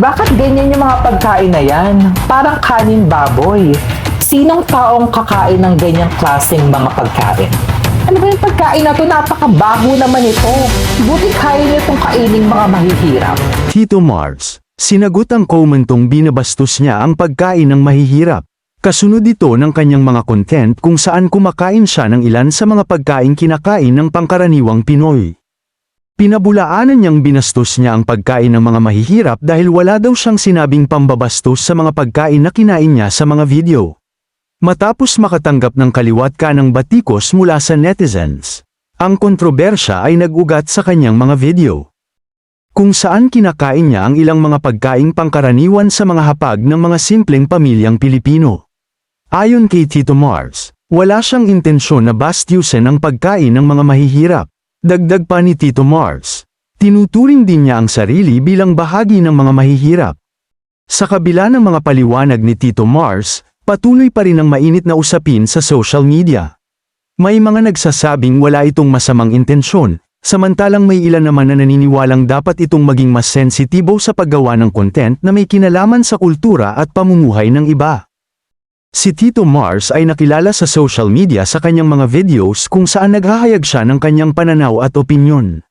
Bakit ganyan yung mga pagkain na yan? Parang kanin baboy. Sinong taong kakain ng ganyang klaseng mga pagkain? Ano ba yung pagkain na to? Napakabaho naman ito. Buti kaya niyo itong kainin mga mahihirap. Tito Mars, sinagot ang komentong binabastos niya ang pagkain ng mahihirap. Kasunod ito ng kanyang mga content kung saan kumakain siya ng ilan sa mga pagkain kinakain ng pangkaraniwang Pinoy. Pinabulaanan niyang binastos niya ang pagkain ng mga mahihirap dahil wala daw siyang sinabing pambabastos sa mga pagkain na kinain niya sa mga video. Matapos makatanggap ng kaliwat ka ng batikos mula sa netizens, ang kontrobersya ay nag-ugat sa kanyang mga video. Kung saan kinakain niya ang ilang mga pagkaing pangkaraniwan sa mga hapag ng mga simpleng pamilyang Pilipino. Ayon kay Tito Mars, wala siyang intensyon na bastyusin ang pagkain ng mga mahihirap. Dagdag pa ni Tito Mars, tinuturing din niya ang sarili bilang bahagi ng mga mahihirap. Sa kabila ng mga paliwanag ni Tito Mars, patuloy pa rin ang mainit na usapin sa social media. May mga nagsasabing wala itong masamang intensyon, samantalang may ilan naman na naniniwalang dapat itong maging mas sensitibo sa paggawa ng content na may kinalaman sa kultura at pamumuhay ng iba. Si Tito Mars ay nakilala sa social media sa kanyang mga videos kung saan naghahayag siya ng kanyang pananaw at opinyon.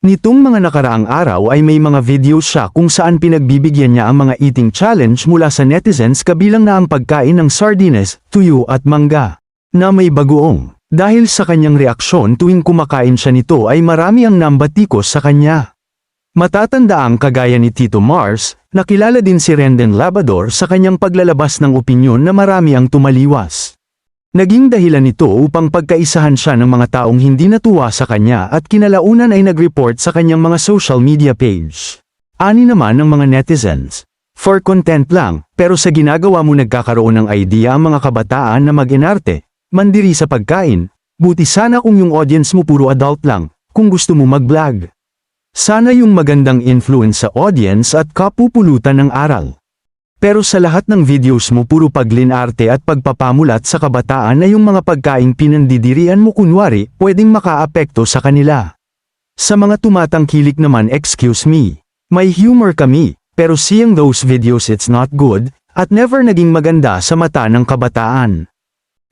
Nitong mga nakaraang araw ay may mga videos siya kung saan pinagbibigyan niya ang mga eating challenge mula sa netizens kabilang na ang pagkain ng sardines, tuyo at mangga, na may bagoong. Dahil sa kanyang reaksyon tuwing kumakain siya nito ay marami ang nambatikos sa kanya. Matatanda ang kagaya ni Tito Mars, nakilala din si Renden Labador sa kanyang paglalabas ng opinyon na marami ang tumaliwas. Naging dahilan nito upang pagkaisahan siya ng mga taong hindi natuwa sa kanya at kinalaunan ay nag-report sa kanyang mga social media page. Ani naman ng mga netizens. For content lang, pero sa ginagawa mo nagkakaroon ng idea ang mga kabataan na mag-inarte, mandiri sa pagkain, buti sana kung yung audience mo puro adult lang, kung gusto mo mag-vlog. Sana yung magandang influence sa audience at kapupulutan ng aral. Pero sa lahat ng videos mo puro paglinarte at pagpapamulat sa kabataan na yung mga pagkaing pinandidirian mo kunwari, pwedeng makaapekto sa kanila. Sa mga tumatangkilik naman excuse me, may humor kami, pero seeing those videos it's not good, at never naging maganda sa mata ng kabataan.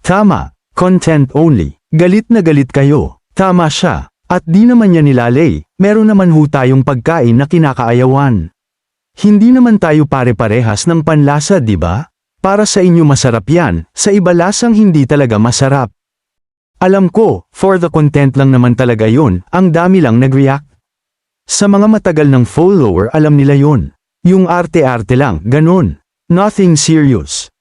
Tama, content only, galit na galit kayo, tama siya, at di naman niya nilalay, meron naman ho tayong pagkain na kinakaayawan. Hindi naman tayo pare-parehas ng panlasa di ba? Para sa inyo masarap yan, sa iba lasang hindi talaga masarap. Alam ko, for the content lang naman talaga yun, ang dami lang nag-react. Sa mga matagal ng follower alam nila yun. Yung arte-arte lang, ganun. Nothing serious.